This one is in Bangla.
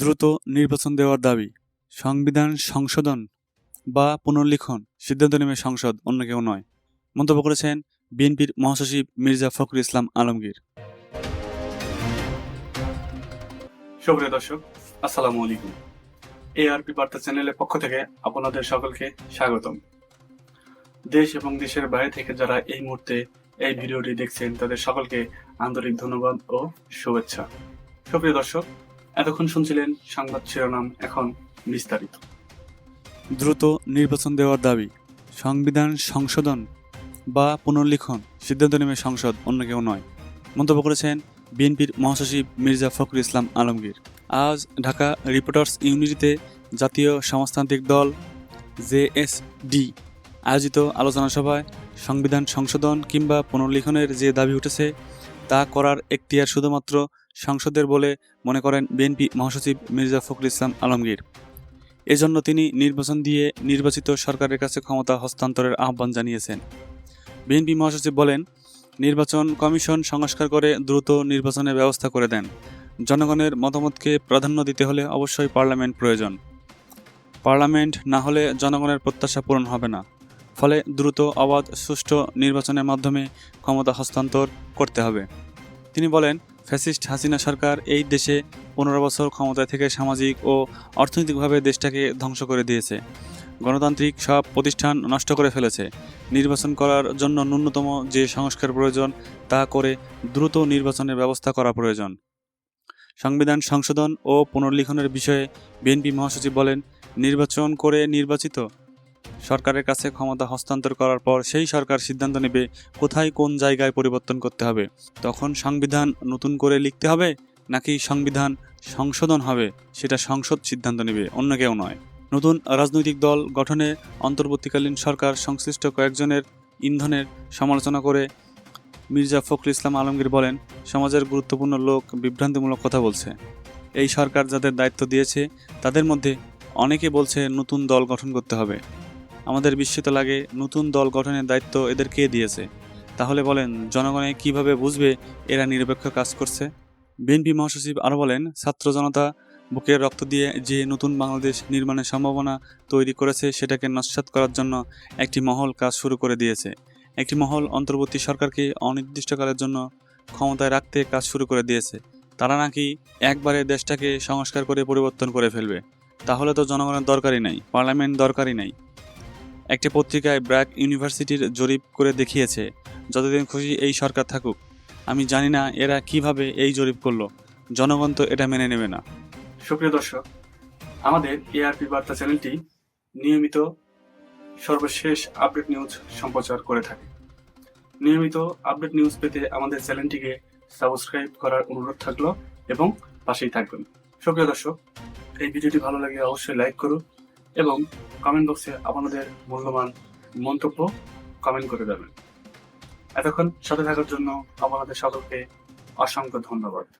দ্রুত নির্বাচন দেওয়ার দাবি। সংবিধান সংশোধন বা পুনর্লিখন সিদ্ধান্ত নেবে সংসদ, অন্য কেউ নয়, মন্তব্য করেছেন বিএনপির মহাসচিব মির্জা ফখরুল ইসলাম আলমগীর। সুপ্রিয় দর্শক, আসসালামু আলাইকুম। এআরপি বার্তা চ্যানেলের পক্ষ থেকে আপনাদের সকলকে স্বাগতম। দেশ এবং দেশের বাইরে থেকে যারা এই মুহূর্তে এই ভিডিওটি দেখছেন, তাদের সকলকে আন্তরিক ধন্যবাদ ও শুভেচ্ছা। সুপ্রিয় দর্শক এতক্ষণ শুনছিলেন সংবাদ শিরোনাম এখন বিস্তারিত। দ্রুত নির্বাচন দেওয়ার দাবি, সংবিধান সংশোধন বা পুনর্লিখন সিদ্ধান্ত নেবে সংসদ, অন্য কেউ নয়। মন্তব্য করেছেন বিএনপির মহাসচিব মির্জা ফখরুল ইসলাম আলমগীর। আজ ঢাকা রিপোর্টার্স ইউনিটিতে জাতীয় সমাজতান্ত্রিক দল জেএসডি আয়োজিত আলোচনা সভায় সংবিধান সংশোধন কিংবা পুনর্লিখনের যে দাবি উঠেছে, তা করার এখতিয়ার শুধুমাত্র সংসদের বলে মনে করেন বিএনপি মহাসচিব মির্জা ফখরুল ইসলাম আলমগীর। এজন্য তিনি নির্বাচন দিয়ে নির্বাচিত সরকারের কাছে ক্ষমতা হস্তান্তরের আহ্বান জানিয়েছেন। বিএনপি মহাসচিব বলেন, নির্বাচন কমিশন সংস্কার করে দ্রুত নির্বাচনের ব্যবস্থা করে দেন। জনগণের মতামতকে প্রাধান্য দিতে হলে অবশ্যই পার্লামেন্ট প্রয়োজন। পার্লামেন্ট না হলে জনগণের প্রত্যাশা পূরণ হবে না। ফলে দ্রুত, অবাধ, সুষ্ঠু নির্বাচনের মাধ্যমে ক্ষমতা হস্তান্তর করতে হবে। তিনি বলেন ফ্যাসিস্ট হাসিনা সরকার এই দেশে পনেরো বছর ক্ষমতায় থেকে সামাজিক ও অর্থনৈতিকভাবে দেশটাকে ধ্বংস করে দিয়েছে। গণতান্ত্রিক সব প্রতিষ্ঠান নষ্ট করে ফেলেছে। নির্বাচন করার জন্য ন্যূনতম যে সংস্কার প্রয়োজন, তা করে দ্রুত নির্বাচনের ব্যবস্থা করা প্রয়োজন। সংবিধান সংশোধন ও পুনর্লিখনের বিষয়ে বিএনপি মহাসচিব বলেন, নির্বাচন করে নির্বাচিত সরকারের কাছে ক্ষমতা হস্তান্তর করার পর সেই সরকার সিদ্ধান্ত নেবে কোথায় কোন জায়গায় পরিবর্তন করতে হবে। তখন সংবিধান নতুন করে লিখতে হবে নাকি সংবিধান সংশোধন হবে সেটা সংসদ সিদ্ধান্ত নেবে, অন্য কেউ নয়। নতুন রাজনৈতিক দল গঠনে অন্তর্বর্তীকালীন সরকার সংশ্লিষ্ট কয়েকজনের ইন্ধনের সমালোচনা করে মির্জা ফখরুল ইসলাম আলমগীর বলেন, সমাজের গুরুত্বপূর্ণ লোক বিভ্রান্তিমূলক কথা বলছে। এই সরকার যাদের দায়িত্ব দিয়েছে, তাদের মধ্যে অনেকে বলছে নতুন দল গঠন করতে হবে। আমাদের বিস্মিত লাগে, নতুন দল গঠনের দায়িত্ব এদের কে দিয়েছে? তাহলে বলেন, জনগণে কীভাবে বুঝবে এরা নিরপেক্ষ কাজ করছে? বিএনপি মহাসচিব আরও বলেন, ছাত্র জনতা বুকের রক্ত দিয়ে যে নতুন বাংলাদেশ নির্মাণের সম্ভাবনা তৈরি করেছে, সেটাকে নস্যাৎ করার জন্য একটি মহল কাজ শুরু করে দিয়েছে। একটি মহল অন্তর্বর্তী সরকারকে অনির্দিষ্টকালের জন্য ক্ষমতায় রাখতে কাজ শুরু করে দিয়েছে। তারা নাকি একবারে দেশটাকে সংস্কার করে পরিবর্তন করে ফেলবে? তাহলে তো জনগণের দরকারই নাই, পার্লামেন্ট দরকারই নাই। একটি পত্রিকায় ব্র্যাক ইউনিভার্সিটির জরিপ করে দেখিয়েছে, যতদিন খুশি এই সরকার থাকুক। আমি জানি না এরা কীভাবে এই জরিপ করল। জনগণ তো এটা মেনে নেবে না। সুপ্রিয় দর্শক, আমাদের এআরপি বার্তা চ্যানেলটি নিয়মিত সর্বশেষ আপডেট নিউজ সম্প্রচার করে থাকে। নিয়মিত আপডেট নিউজ পেতে আমাদের চ্যানেলটিকে সাবস্ক্রাইব করার অনুরোধ থাকল এবং পাশেই থাকবেন। সুপ্রিয় দর্শক, এই ভিডিওটি ভালো লাগে অবশ্যই লাইক করুন এবং কমেন্ট বক্সে আপনাদের মূল্যবান মন্তব্য কমেন্ট করে দেবেন এতক্ষণ সাথে থাকার জন্য আপনাদের সকলকে অসংখ্য ধন্যবাদ।